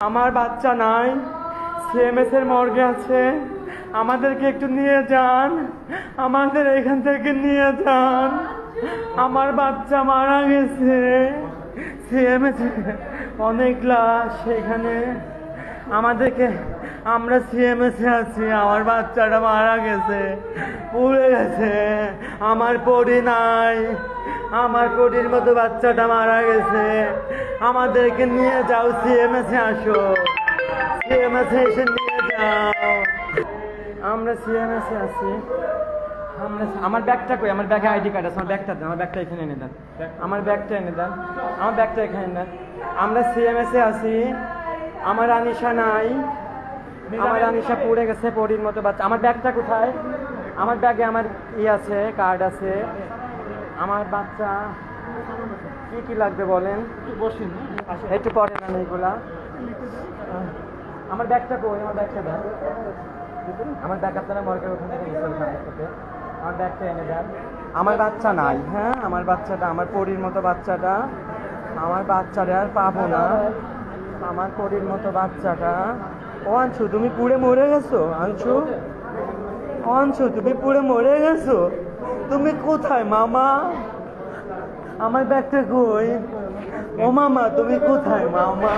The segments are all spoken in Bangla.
আমার বাচ্চা নাই সিএমএসের মর্গে আছে, আমাদেরকে একটু নিয়ে যান, আমাদের এখান থেকে নিয়ে যান। আমার বাচ্চা মারা গেছে সিএমএস অনেক লাশ সেখানে আমাদেরকে, আমরা সিএমএস আছি, আমার বাচ্চাটা মারা গেছে, পুড়ে গেছে, আমার পরি নাই, আমার পরির মতো বাচ্চাটা মারা গেছে, আমাদেরকে নিয়ে যাও সিএমএস আসো সিএমএস এসে নিয়ে যাও। আমরা সিএমএস আছি, আমরা আমার ব্যাগটা কই? আমার ব্যাগে আইডি কার্ড আছে, আমার ব্যাগটা দেন, আমার ব্যাগটা এখানে এনে দেন। আমার ব্যাগটা এনে দেন, আমার ব্যাগটা এখানে দেন। আমরা সিএমএস আছি আমার আনিশা নাই। আমার আনিশা পড়ে গেছে পরির মতো বাচ্চা। আমার ব্যাগটা কোথায়? আমার ব্যাগে আমার ই আছে কার্ড আছে। আমার বাচ্চা কি কি লাগবে বলেন? বসেন একটু পরে না এইগুলা। আমার ব্যাগটা কই? আমার ব্যাগটা দেন। আমার ব্যাগ আপনারা মর্গের ওখান থেকে থেকে আমার ব্যাগটা এনে দেন। আমার বাচ্চা নাই হ্যাঁ? আমার বাচ্চাটা আমার পরির মতো বাচ্চাটা। আমার বাচ্চাটা আর পাবো না। আমার পরির মতো বাচ্চাটা। ও আনছু তুমি পুড়ে মরে গেছো? আনছু? আনছু তুমি পুড়ে মরে গেছো? তুমি কোথায় মামা? আমার ব্যাগটা কই? ও মামা তুমি কোথায় মামা?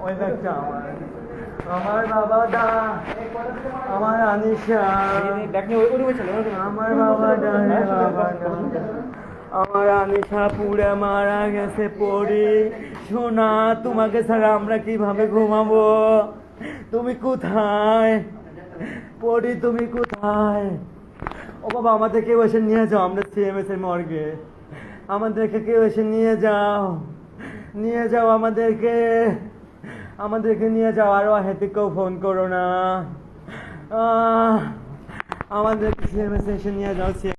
ওই ব্যাগটা আমার। আমার বাবা দা আমার আনিশা। আমার বাবা দা বাবা দা। আমার আনিশা পুড়ে মারা গেছে পড়ি। সোনা, তোমাকে ছাড়া আমরা কীভাবে ঘুমাবো? তুমি কোথায়? পড়ি, তুমি কোথায়? ও বাবা, আমাদের কেউ এসে নিয়ে যাও, আমরা সিএমএস এর মর্গে। আমাদেরকে কেউ এসে নিয়ে যাও। নিয়ে যাও আমাদেরকে। আমাদেরকে নিয়ে যাও, আরও হেতিকেও ফোন করো না। আমাদেরকে সিএমএস এসে নিয়ে যাও